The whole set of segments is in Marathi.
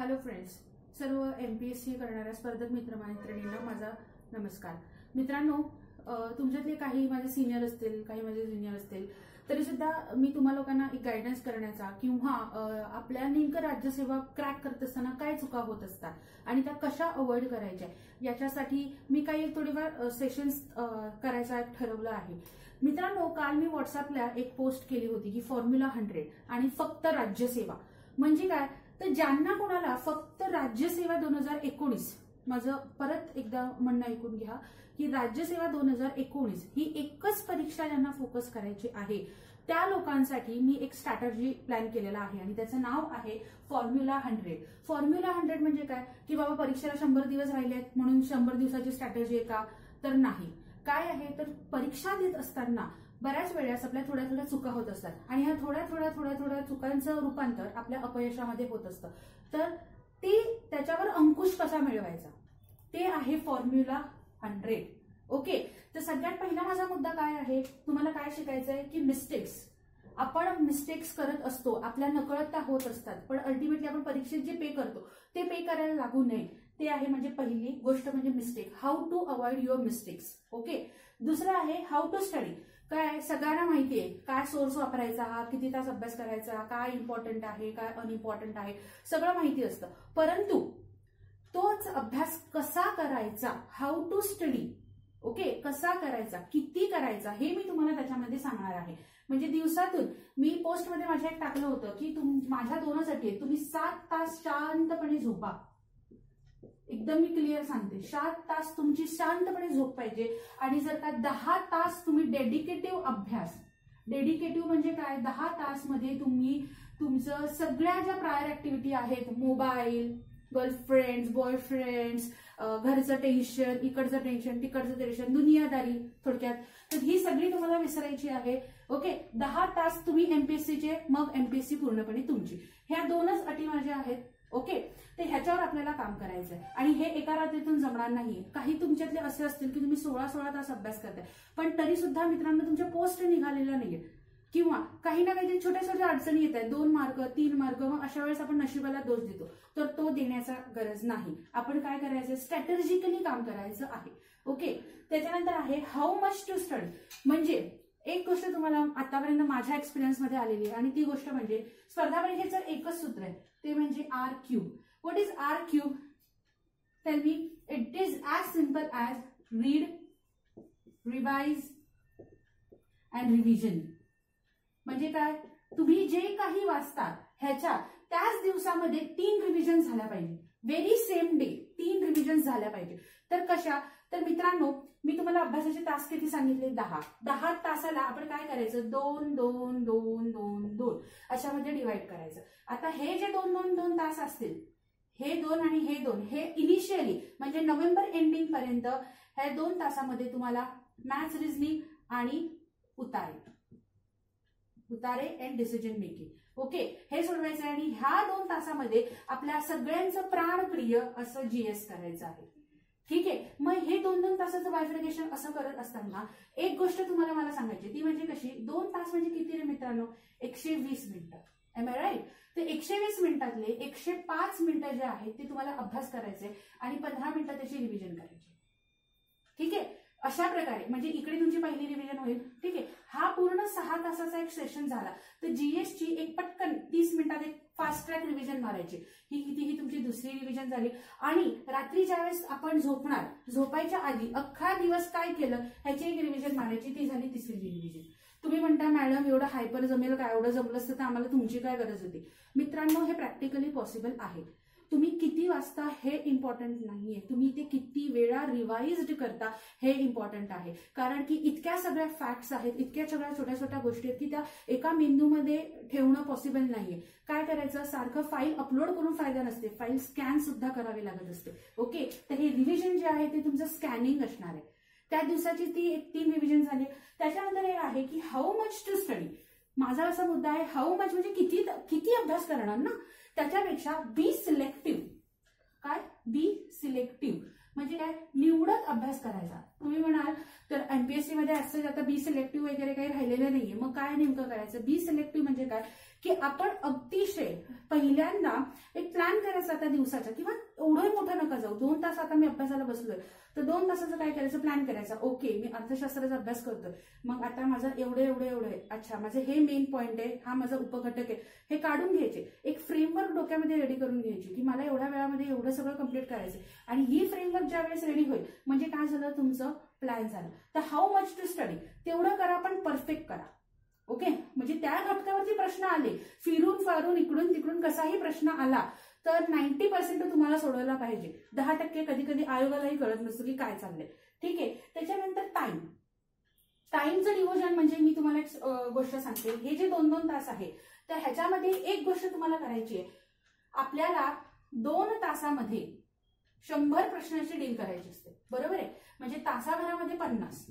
हॅलो फ्रेंड्स सर्व एम पी एस सी करणाऱ्या स्पर्धक मित्रमैत्रिणींना माझा नमस्कार. मित्रांनो तुमच्यातले काही माझे सिनियर असतील काही माझे ज्युनियर असतील तरी सुद्धा मी तुम्हा लोकांना एक गायडन्स करण्याचा किंवा आपल्या नेमकं राज्यसेवा क्रॅक करत असताना काय चुका होत असतात आणि त्या कशा अवॉइड करायच्या याच्यासाठी मी काही एक थोडीफार सेशन्स करायचा ठरवलं आहे. मित्रांनो काल मी व्हॉट्सअपला एक पोस्ट केली होती की फॉर्म्युला हंड्रेड आणि फक्त राज्यसेवा. म्हणजे काय? तर ज्यांना कोणाला फक्त राज्यसेवा दोन हजार एकोणीस माझं परत एकदा म्हणणं ऐकून घ्या की राज्यसेवा दोन हजार एकोणीस ही एकच परीक्षा ज्यांना फोकस करायची आहे त्या लोकांसाठी मी एक स्ट्रॅटर्जी प्लॅन केलेला आहे आणि त्याचं नाव आहे फॉर्म्युला हंड्रेड फॉर्म्युला हंड्रेड म्हणजे काय? की बाबा परीक्षेला शंभर दिवस राहिले आहेत म्हणून शंभर दिवसाची स्ट्रॅटर्जी आहे का? तर नाही. काय आहे? तर परीक्षा देत असताना बऱ्याच वेळेस आपल्या थोड्या थोड्या चुका होत असतात. आणि ह्या थोड्या थोड्या थोड्या थोड्या चुकांचं रूपांतर आपल्या अपयशामध्ये होत असतं. तर ते त्याच्यावर अंकुश कसा मिळवायचा? ते आहे फॉर्म्युला हंड्रेड ओके तर सगळ्यात पहिला माझा मुद्दा काय आहे? तुम्हाला काय शिकायचं आहे की मिस्टेक्स आपण मिस्टेक्स करत असतो. आपल्या नकळतता होत असतात. पण अल्टिमेटली आपण परीक्षेत जे पे करतो ते पे करायला लागू नये. ते आहे म्हणजे पहिली गोष्ट म्हणजे mistake how to avoid your mistakes okay दुसरं आहे हाऊ टू स्टडी काय सगळ्यांना माहिती आहे. काय सोर्स वापरायचा किती तास अभ्यास करायचा काय इम्पॉर्टंट आहे काय अनइम्पॉर्टंट आहे सगळं माहिती असतं. परंतु तोच अभ्यास कसा करायचा हाऊ टू स्टडी ओके कसा करायचा किती करायचा हे मी तुम्हाला त्याच्यामध्ये सांगणार आहे. म्हणजे दिवसातून मी पोस्टमध्ये माझ्या एक टाकलं होतं की तुम माझ्या दोनच अटी आहेत. तुम्ही सात तास शांतपणे झोपा. एकदम मी क्लिअर सांगते. सात तास तुमची शांतपणे झोप पाहिजे. आणि जर का दहा तास तुम्ही डेडिकेटिव्ह अभ्यास डेडिकेटिव्ह म्हणजे काय? दहा तासमध्ये तुम्ही तुमचं सगळ्या ज्या प्रायर ऍक्टिव्हिटी आहेत मोबाईल गर्लफ्रेंड्स बॉयफ्रेंड्स घरचं टेन्शन इकडचं टेन्शन तिकडचं टेन्शन दुनियादारी थोडक्यात. तर ही सगळी तुम्हाला विसरायची आहे. ओके दहा तास तुम्ही एमपीएससीचे मग एमपीएससी पूर्णपणे तुमची. ह्या दोनच अटी माझ्या आहेत. ओके? तर ह्याच्यावर आपल्याला काम करायचं आहे आणि हे एका रात्रीतून जमणार नाही काही तुमच्यातले असे असतील की तुम्ही सोळा सोळा तास अभ्यास करताय. पण तरी सुद्धा मित्रांनो तुमच्या पोस्ट निघालेल्या नाहीये. किंवा काही ना काहीतरी छोट्या छोट्या अडचणी येत आहेत दोन मार्क तीन मार्क मग अशा वेळेस आपण नशिबाला दोष देतो. तर तो देण्याचा गरज नाही. आपण काय करायचं स्ट्रॅटेजिकली काम करायचं आहे. ओके? त्याच्यानंतर आहे हाऊ मच टू स्टडी म्हणजे एक गोष्ट तुम्हाला आतापर्यंत माझ्या एक्सपिरियन्समध्ये आलेली आहे. आणि ती गोष्ट म्हणजे स्पर्धा परीक्षेचं एकच सूत्र आहे. ते म्हणजे R cube what is R cube tell me it is as simple as read revise and revision म्हणजे काय? तुम्ही जे काही वाचता ह्याच्या त्याच दिवसामध्ये तीन रिव्हिजन झाल्या पाहिजे. व्हेरी सेम डे तीन रिव्हिजन झाल्या पाहिजे. तर कशा? तर मित्रांनो मी तुम्हाला अभ्यासाचे तास किती सांगितले? दहा. दहा तासाला आपण काय करायचं? दोन दोन दोन दोन दोन. अशामध्ये डिवाइड करायचं. आता हे जे दोन दोन दोन तास असतील हे दोन आणि हे दोन हे इनिशियली म्हणजे नोव्हेंबर एंडिंग पर्यंत ह्या दोन तासामध्ये तुम्हाला मॅथ्स रिझनिंग आणि उतारे. उतारे अँड डिसिजन मेकिंग ओके हे सोडवायचं आहे आणि ह्या दोन तासामध्ये आपल्या सगळ्यांचं प्राणप्रिय असं जीएस करायचं आहे. ठीक आहे. मग हे दोन दोन तासाचं बायफ्रिकेशन असं करत असताना एक गोष्ट तुम्हाला मला सांगायची ती म्हणजे कशी? दोन तास म्हणजे किती रे मित्रांनो? एकशे वीस मिनिटं. एम आय राईट तर एकशे वीस मिनिटातले एकशे पाच मिनिटं जे आहेत ते तुम्हाला अभ्यास करायचे आणि पंधरा मिनिटं त्याची रिव्हिजन करायची ठीक आहे? अशा प्रकारे म्हणजे इकडे तुमची पहिली रिव्हिजन होईल. ठीक आहे? हा पूर्ण सहा तासाचा एक सेशन झाला. तर जीएसची एक पटकन तीस मिनिटात एक फास्ट ट्रॅक रिव्हिजन मारायची. ही किती ही तुमची दुसरी रिव्हिजन झाली. आणि रात्री ज्यावेळेस आपण झोपणार झोपायच्या आधी अख्खा दिवस काय केलं ह्याची एक रिव्हिजन मारायची ती झाली तिसरी रिव्हिजन तुम्ही म्हणता मॅडम एवढं हायपर जमेल का? एवढं जमलं असतं तर आम्हाला तुमची काय गरज होती? मित्रांनो हे प्रॅक्टिकली पॉसिबल आहे. तुम्ही किती वाचता हे इम्पॉर्टंट नाहीये. तुम्ही ते किती वेळा रिवाइज्ड करता हे इम्पॉर्टंट आहे. कारण की इतक्या सगळ्या फॅक्ट्स आहेत इतक्या सगळ्या छोट्या छोट्या गोष्टी आहेत की त्या एका मेंदूमध्ये ठेवणं पॉसिबल नाहीये. करायचं सारखं फाईल अपलोड करून फायदा नसते. फाईल स्कॅन सुद्धा करावी लागत असते. ओके तर हे रिव्हिजन जे आहे ते तुमचं स्कॅनिंग असणार आहे. त्या दिवसाची ती एक तीन रिव्हिजन झाली. त्याच्यानंतर हे आहे की हाऊ मच टू स्टडी माझा असा मुद्दा आहे हाऊ मच म्हणजे किती किती अभ्यास करणार ना? त्याच्यापेक्षा बी सिलेक्टिव्ह काय? बी सिलेक्टिव्ह म्हणजे काय? निवडत अभ्यास करायचा. तुम्ही म्हणाल तर एमपीएससी मध्ये असं आता बी सिलेक्टिव्ह वगैरे काही राहिलेलं नाहीये. मग काय नेमकं करायचं? बी सिलेक्टिव्ह म्हणजे काय? की आपण अतिशय पहिल्यांदा एक प्लॅन करायचा आता दिवसाचा. किंवा एवढं मोठं नका जाऊ. दोन तास आता मी अभ्यासाला बसलोय. तर दोन तासाचं काय करायचं? प्लॅन करायचा. ओके मी अर्थशास्त्राचा अभ्यास करतोय. मग आता माझं एवढं एवढं एवढं आहे. अच्छा माझं हे मेन पॉईंट आहे. हा माझा उपघटक आहे. हे काढून घ्यायचे. एक फ्रेमवर्क डोक्यामध्ये रेडी करून घ्यायची की मला एवढ्या वेळामध्ये एवढं सगळं कंप्लीट करायचं आणि ही फ्रेमवर्क ज्या वेळेस रेडी होईल म्हणजे काय झालं तुमचं? प्लॅन झालं. तर हाऊ मच टू स्टडी तेवढं करा पण परफेक्ट करा. ओके म्हणजे त्या घटकावरती प्रश्न आले. फिरून फारून इकडून तिकडून कसाही प्रश्न आला तर नाईन्टी पर्सेंट तुम्हाला सोडवला पाहिजे. दहा टक्के कधी कधी आयोगालाही कळत नसतो की काय चाललंय. ठीक? आहे त्याच्यानंतर टाइम टाइमचं डिव्होजन म्हणजे मी तुम्हाला एक गोष्ट सांगते. हे जे दोन दोन तास आहे तर ह्याच्यामध्ये एक गोष्ट तुम्हाला करायची आहे. आपल्याला दोन तासामध्ये शंभर प्रश्नांची डील करायची असते. बरोबर आहे? म्हणजे तासाभरामध्ये पन्नास.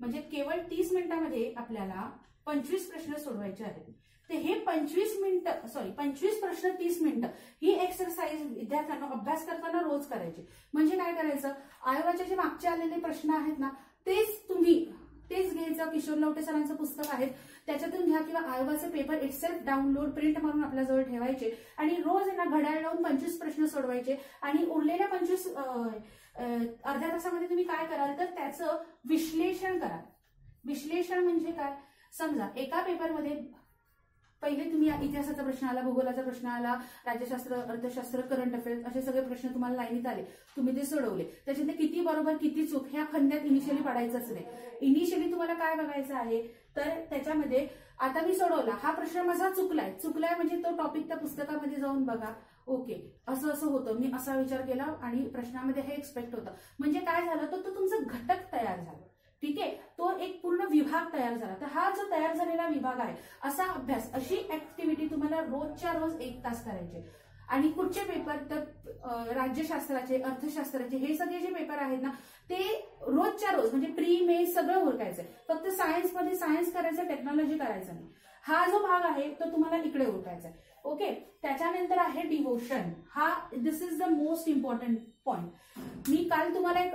म्हणजे केवळ तीस मिनिटामध्ये आपल्याला पंचवीस प्रश्न सोडवायचे आहेत. ते हे पंचवीस मिनिटं सॉरी पंचवीस प्रश्न तीस मिनिटं ही एक्सरसाइज विद्यार्थ्यांना अभ्यास करताना रोज करायची. म्हणजे काय करायचं? आयोगाचे जे मागचे आलेले प्रश्न आहेत ना तेच तुम्ही तेच घ्यायचं किशोर लवटे सरांचं पुस्तक आहे. त्याच्यातून घ्या किंवा आयोगाचे पेपर इटसेल्फ डाउनलोड प्रिंट मारून आपल्याजवळ ठेवायचे. आणि रोज यांना घड्याळ लावून पंचवीस प्रश्न सोडवायचे. आणि उरलेल्या पंचवीस अर्ध्या तासामध्ये तुम्ही काय कराल तर त्याचं विश्लेषण कराल विश्लेषण म्हणजे काय? समजा एका पेपरमध्ये पहिले तुम्ही इतिहासाचा प्रश्न आला भूगोलाचा प्रश्न आला राज्यशास्त्र अर्थशास्त्र करंट अफेअर्स असे सगळे प्रश्न तुम्हाला लाईनीत आले. तुम्ही ते सोडवले. त्याच्यात किती बरोबर किती चूक ह्या खंड्यात इनिशियली पाडायचंच नाही. इनिशियली तुम्हाला काय बघायचं आहे? तर त्याच्यामध्ये आता मी सोडवला. हा प्रश्न माझा चुकलाय. चुकलाय म्हणजे तो टॉपिक त्या पुस्तकामध्ये जाऊन बघा. ओके असं असं होतं. मी असा विचार केला आणि प्रश्नामध्ये हे एक्सपेक्ट होतं. म्हणजे काय झालं? तर तो तुमचा घटक तयार झाला. ठीक आहे? तो एक पूर्ण विभाग तयार झाला. तर हा जो तयार झालेला विभाग आहे असा अभ्यास अशी ऍक्टिव्हिटी तुम्हाला रोजच्या रोज एक तास करायची आणि कुठचे पेपर तर राज्यशास्त्राचे अर्थशास्त्राचे हे सगळे जे पेपर आहेत ना ते रोजच्या रोज म्हणजे प्री मे सगळं ओळखायचंय फक्त सायन्समध्ये सायन्स करायचं टेक्नॉलॉजी करायचं नाही. हा जो भाग आहे तो तुम्हाला इकडे ओळखायचा आहे ओके? त्याच्यानंतर आहे डिवोशन हा this is the most important point मी काल तुम्हाला एक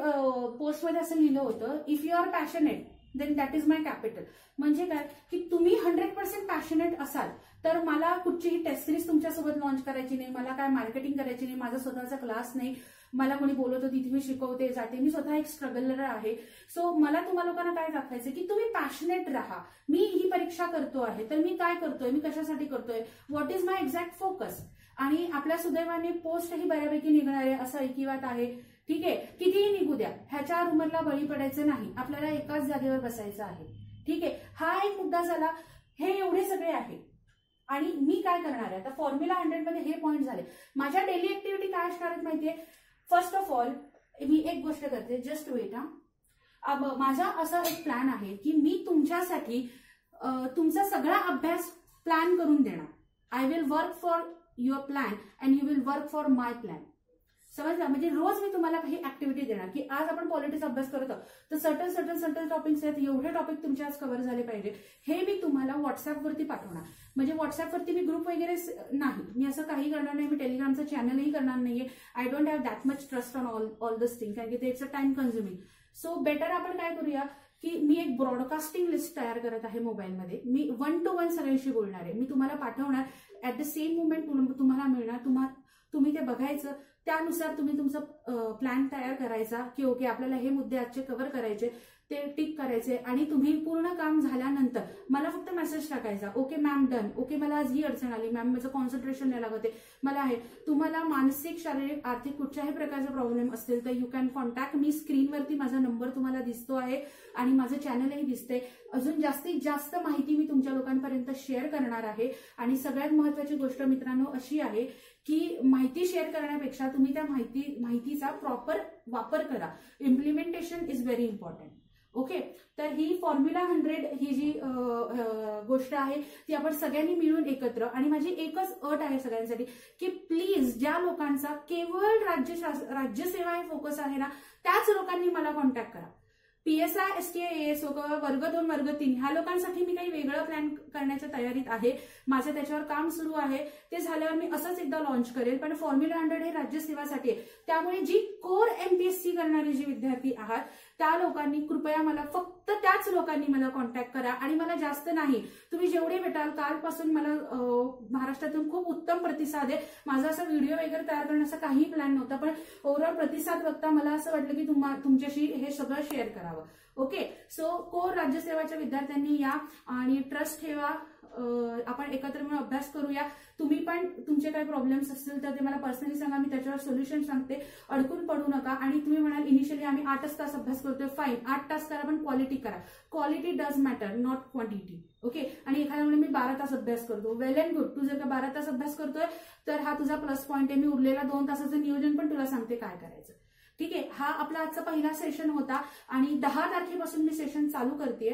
पोस्टमध्ये असं लिहिलं होतं if you are passionate then that is my capital म्हणजे काय? की तुम्ही हंड्रेड पर्सेंट पॅशनेट असाल तर मला कुठचीही टेस्ट सिरीज तुमच्यासोबत लॉन्च करायची नाही मला काय मार्केटिंग करायची नाही माझा स्वतःचा क्लास नाही मला कोणी बोलवतो तिथे मी शिकवते जाते. मी स्वतः एक स्ट्रगलर आहे. सो मला तुम्हाला लोकांना काय दाखवायचं की तुम्ही पॅशनेट राहा. मी ही परीक्षा करतो आहे तर मी काय करतोय? मी कशासाठी करतोय? What is my exact focus आणि आपल्या सुदैवाने पोस्ट ही बऱ्यापैकी निघणार आहे असं ऐकिवात आहे. ठीक आहे? कितीही निघू द्या. ह्याच्या रुमरला बळी पडायचं नाही. आपल्याला एकाच जागेवर बसायचं आहे. ठीक आहे? हा एक मुद्दा झाला. हे एवढे सगळे आहे. आणि मी काय करणार आहे? आता फॉर्म्युला हंड्रेडमध्ये हे पॉईंट झाले. माझ्या डेली ऍक्टिव्हिटी काय असणार आहेत माहितीये? फर्स्ट ऑफ ऑल मी एक गोष्ट करते. जस्ट वेट हा. माझा असा एक प्लॅन आहे की मी तुमच्यासाठी तुमचा सगळा अभ्यास प्लॅन करून देणार. I will work for your plan and you will work for my plan समजलं? म्हणजे रोज मी तुम्हाला काही ऍक्टिव्हिटी देणार. की आज आपण पॉलिटिक्स अभ्यास करत तर सर्टन सर्टन सर्टन टॉपिक्स आहेत. एवढे टॉपिक तुमचे आज कव्हर झाले पाहिजे. हे मी तुम्हाला व्हॉट्सअपवरती पाठवणार. म्हणजे व्हॉट्सअपवरती मी ग्रुप वगैरे नाही. मी असं काही करणार नाही. मी टेलिग्रामचं चॅनलही करणार नाहीये. I don't have that much trust on all all this thing कारण की ते it's a time consuming so better आपण काय करूया की मी एक ब्रॉडकास्टिंग लिस्ट तयार करत आहे मोबाईलमध्ये. मी वन टू वन सगळ्यांशी बोलणार आहे. मी तुम्हाला पाठवणार. ऍट द सेम मुमेंट तुम्हाला मिळणार. तुम्हाला तुम्ही ते बघायचं. त्यानुसार तुम्ही तुमचा प्लॅन तयार करायचा की ओके आपल्याला हे मुद्दे आजचे कव्हर करायचे ते टिक करायचे आणि तुम्ही पूर्ण काम झाल्यानंतर मला फक्त मेसेज टाकायचा ओके मॅम डन ओके मला आज ही अडचण आली. मॅम माझं कॉन्सन्ट्रेशन नाही लागत मला आहे तुम्हाला मानसिक शारीरिक आर्थिक कुठच्याही प्रकारचे प्रॉब्लेम असतील तर यू कॅन कॉन्टॅक्ट मी. स्क्रीनवरती माझा नंबर तुम्हाला दिसतो आहे आणि माझं चॅनलही दिसते अजून जास्तीत जास्त माहिती मी तुमच्या लोकांपर्यंत शेअर करणार आहे. आणि सगळ्यात महत्वाची गोष्ट मित्रांनो अशी आहे की माहिती शेअर करण्यापेक्षा तुम्ही त्या माहिती माहितीचा प्रॉपर वापर करा. Implementation is very important okay तर ही फॉर्म्युला हंड्रेड ही जी गोष्ट आहे ती आपण सगळ्यांनी मिळून एकत्र आणि माझी एकच अट आहे सगळ्यांसाठी की प्लीज ज्या लोकांचा केवळ राज्य राज्यसेवा हे फोकस आहे ना त्याच लोकांनी मला कॉन्टॅक्ट करा. PSI S I S T S वर्ग दोन वर्ग तीन ह्या लोकांसाठी मी काही वेगळं प्लॅन करण्याच्या तयारीत आहे. माझं त्याच्यावर काम सुरू आहे. ते झाल्यावर मी असंच एकदा लॉन्च करेल. पण फॉर्म्युला हंड्रेड हे राज्यसेवासाठी आहे. त्यामुळे जी कोर एमपीएससी करणारी जी विद्यार्थी आहात त्या लोकांनी कृपया मला फक्त त्याच लोकांनी मला कॉन्टॅक्ट करा. आणि मला जास्त नाही. तुम्ही जेवढे भेटाल कालपासून मला महाराष्ट्रातून खूप उत्तम प्रतिसाद आहे. माझा असा व्हिडिओ वगैरे तयार करण्याचा काही प्लॅन नव्हता पण ओव्हरऑल प्रतिसाद बघता मला असं वाटलं की तुमच्याशी हे सगळं शेअर करावं. ओके सो कोर राज्यसेवाच्या विद्यार्थ्यांनी या आणि ट्रस्ट ठेवा. आपण एकत्र मिळून अभ्यास करूया. तुम्ही पण तुमचे काही प्रॉब्लेम्स असतील तर ते मला पर्सनली सांगा. मी त्याच्यावर सोल्युशन सांगते. अडकून पडू नका. आणि तुम्ही म्हणाल इनिशियली आम्ही आठच तास अभ्यास करतोय. फाईन आठ तास करा पण क्वालिटी करा. Quality does matter not quantity okay आणि एखाद्या मी बारा तास अभ्यास करतो. वेल अँड गुड तू जर का बारा तास अभ्यास करतोय तर हा तुझा प्लस पॉईंट आहे. मी उरलेला दोन तासाचं नियोजन पण तुला सांगते काय करायचं. ठीक आहे? हा आपला आजचा पहिला सेशन होता. आणि दहा तारखेपासून मी सेशन चालू करते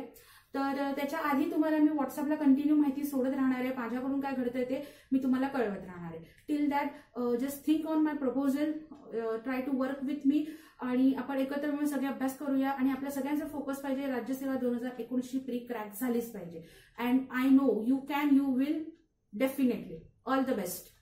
तर त्याच्या आधी तुम्हाला मी व्हॉट्सअपला कंटिन्यू माहिती सोडत राहणार आहे. माझ्याकडून काय घडतंय ते मी तुम्हाला कळवत राहणार आहे. Till that just think on my proposal try to work with me आणि आपण एकत्र मिळून सगळे अभ्यास करूया आणि आपल्या सगळ्यांचा फोकस पाहिजे. राज्यसेवा दोन हजार एकोणीसची प्री क्रॅक झालीच पाहिजे. And I know you can you will definitely all the best